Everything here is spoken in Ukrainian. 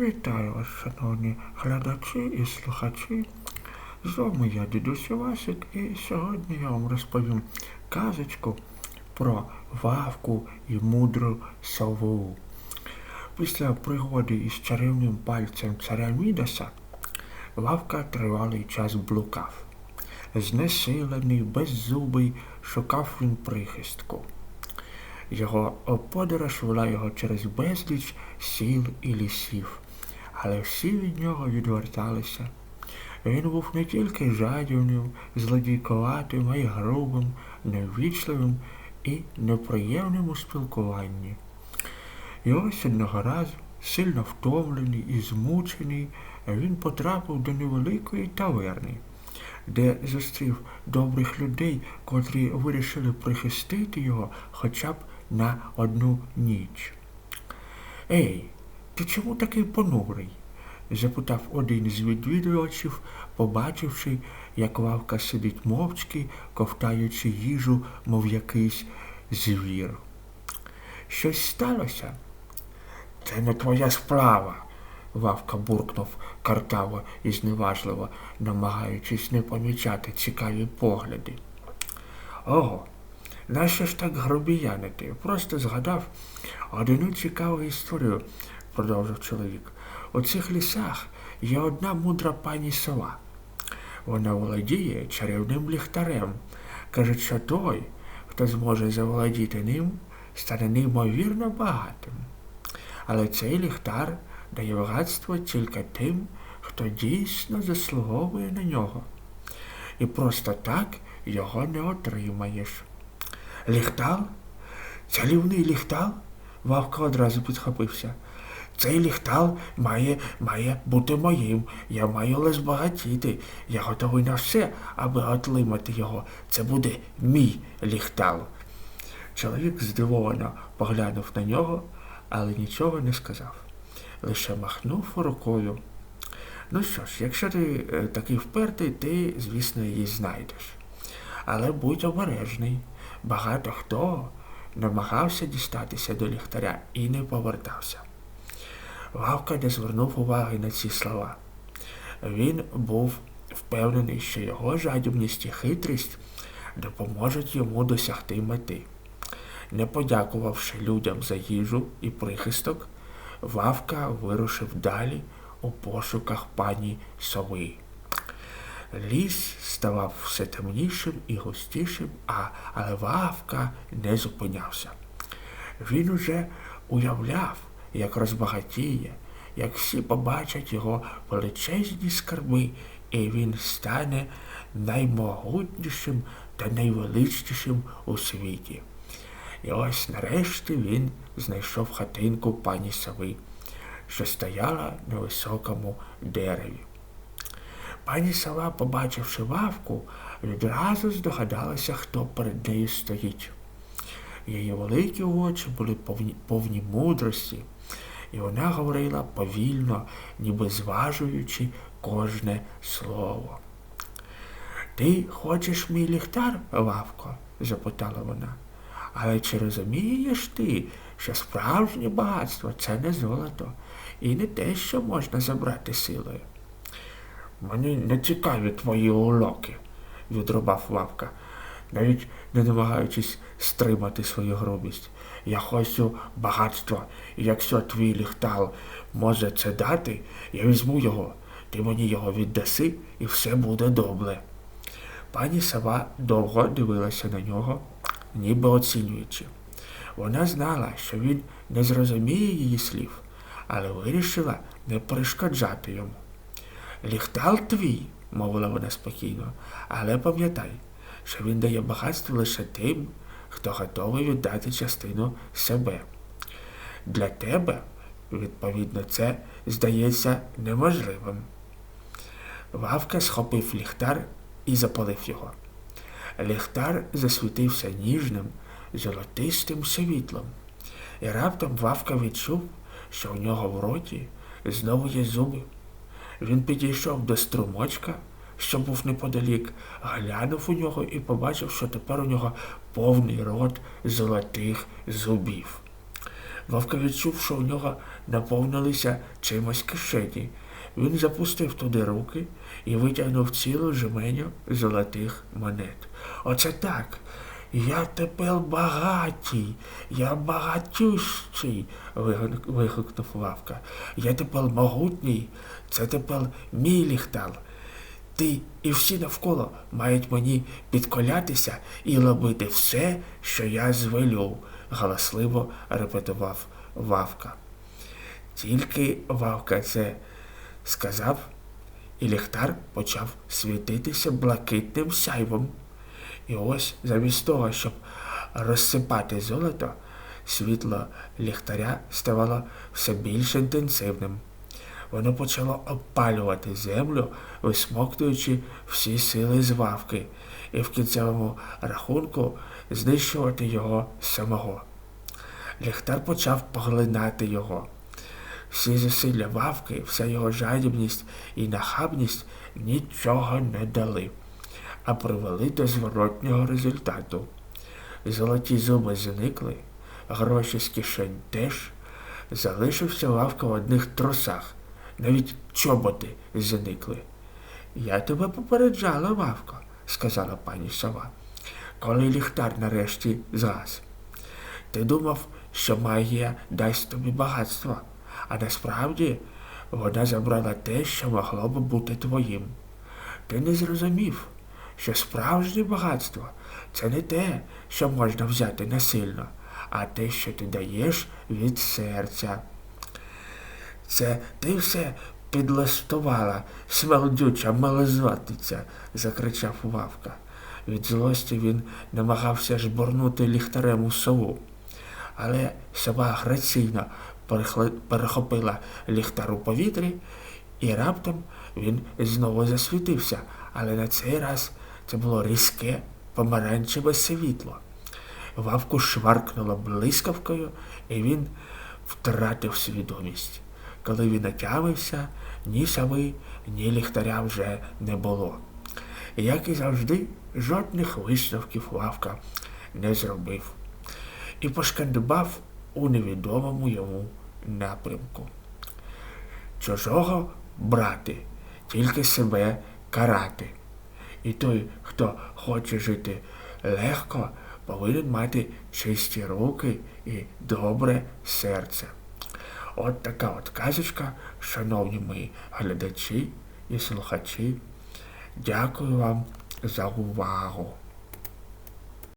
Вітаю вас, шановні глядачі і слухачі. З вами я, дідусь Івасик, і сьогодні я вам розповім казочку про Вавку і мудру сову. Після пригоди із чарівним пальцем царя Мідаса Вавка тривалий час блукав. Знесилений, беззубий, шукав він прихистку. Його подорож вела його через безліч сіл і лісів, але всі від нього відверталися. Він був не тільки жадібним, злодійковатим, а й грубим, неввічливим і неприємним у спілкуванні. І ось одного разу, сильно втомлений і змучений, він потрапив до невеликої таверни, де зустрів добрих людей, котрі вирішили прихистити його хоча б на одну ніч. Ей, ти чому такий понурий? запитав один з відвідувачів, побачивши, як Вавка сидить мовчки, ковтаючи їжу, мов якийсь звір. Щось сталося? Це не твоя справа. Вавка буркнув картаво і зневажливо, намагаючись не помічати цікаві погляди. Ого, нащо ж так грубіянити? Просто згадав одну цікаву історію, продовжив чоловік. У цих лісах є одна мудра пані сова. Вона володіє чарівним ліхтарем. Кажуть, що той, хто зможе заволодіти ним, стане неймовірно багатим. Але цей ліхтар дає багатство тільки тим, хто дійсно заслуговує на нього. І просто так його не отримаєш. Ліхтал? Чарівний ліхтал? Вавка одразу підхопився. Цей ліхтал має має бути моїм. Я маю лише багатіти. Я готовий на все, аби отримати його. Це буде мій ліхтал. Чоловік здивовано поглянув на нього, але нічого не сказав. Лише махнув рукою. Ну що ж, якщо ти е, такий впертий, ти, звісно, її знайдеш. Але будь обережний. Багато хто намагався дістатися до ліхтаря і не повертався. Вавка не звернув уваги на ці слова. Він був впевнений, що його жадібність і хитрість допоможуть йому досягти мети. Не подякувавши людям за їжу і прихисток, Вавка вирушив далі у пошуках пані сови. Ліс ставав все темнішим і густішим, а але Вавка не зупинявся. Він уже уявляв, як розбагатіє, як всі побачать його величезні скарби, і він стане наймогутнішим та найвеличнішим у світі. І ось нарешті він знайшов хатинку пані Сави, що стояла на високому дереві. Пані сова, побачивши вавку, відразу здогадалася, хто перед нею стоїть. Її великі очі були повні, повні мудрості, і вона говорила повільно, ніби зважуючи кожне слово. Ти хочеш мій ліхтар, Вавко? запитала вона. Але чи розумієш ти, що справжнє багатство це не золото і не те, що можна забрати силою? Мені не цікаві твої уроки, відрубав Вавка, навіть не намагаючись стримати свою грубість. Я хочу багатства, і якщо твій ліхтар може це дати, я візьму його, ти мені його віддаси, і все буде добре. Пані сова довго дивилася на нього, ніби оцінюючи. Вона знала, що він не зрозуміє її слів, але вирішила не перешкоджати йому. Ліхтар твій, мовила вона спокійно, але пам'ятай, що він дає багатство лише тим, хто готовий віддати частину себе. Для тебе, відповідно, це здається неможливим. Вавка схопив ліхтар і запалив його. Ліхтар засвітився ніжним, золотистим світлом, і раптом Вавка відчув, що у нього в роті знову є зуби. Він підійшов до струмочка, що був неподалік, глянув у нього і побачив, що тепер у нього повний рот золотих зубів. Вовка відчув, що у нього наповнилися чимось кишені. Він запустив туди руки і витягнув цілу жменю золотих монет. Оце так. Я тепер багатій, я багатющий, вигукнув Вавка. Я тепер могутній, це тепер мій ліхтар. Ти і всі навколо мають мені підколятися і робити все, що я звелю, галасливо репетував Вавка. Тільки Вавка це сказав, і ліхтар почав світитися блакитним сяйвом. І ось замість того, щоб розсипати золото, світло ліхтаря ставало все більш інтенсивним. Воно почало опалювати землю, висмоктуючи всі сили з вавки, і в кінцевому рахунку знищувати його самого. Ліхтар почав поглинати його. Всі зусилля вавки, вся його жадібність і нахабність нічого не дали, а привели до зворотнього результату. Золоті зуби зникли, гроші з кишень теж, залишився лавка в одних трусах, навіть чоботи зникли. Я тебе попереджала, Вавко, сказала пані сова, коли ліхтар нарешті згас. Ти думав, що магія дасть тобі багатство, а насправді вона забрала те, що могло б бути твоїм. Ти не зрозумів, що справжнє багатство це не те, що можна взяти насильно, а те, що ти даєш від серця. Це ти все підлаштувала, смердюча малозватиця, закричав Вавка. Від злості він намагався жбурнути ліхтарем у сову. Але сова граційно перехопила ліхтар у повітрі, і раптом він знову засвітився, але на цей раз це було різке помаранчеве світло. Вавку шваркнуло блискавкою, і він втратив свідомість. Коли він отямився, ні сови, ні ліхтаря вже не було. Як і завжди, жодних висновків Вавка не зробив і пошкандибав у невідомому йому напрямку. Чужого брати, тільки себе карати. І той, хто хоче жити легко, повинен мати чисті руки і добре серце. От така от казочка, шановні мої глядачі і слухачі. Дякую вам за увагу.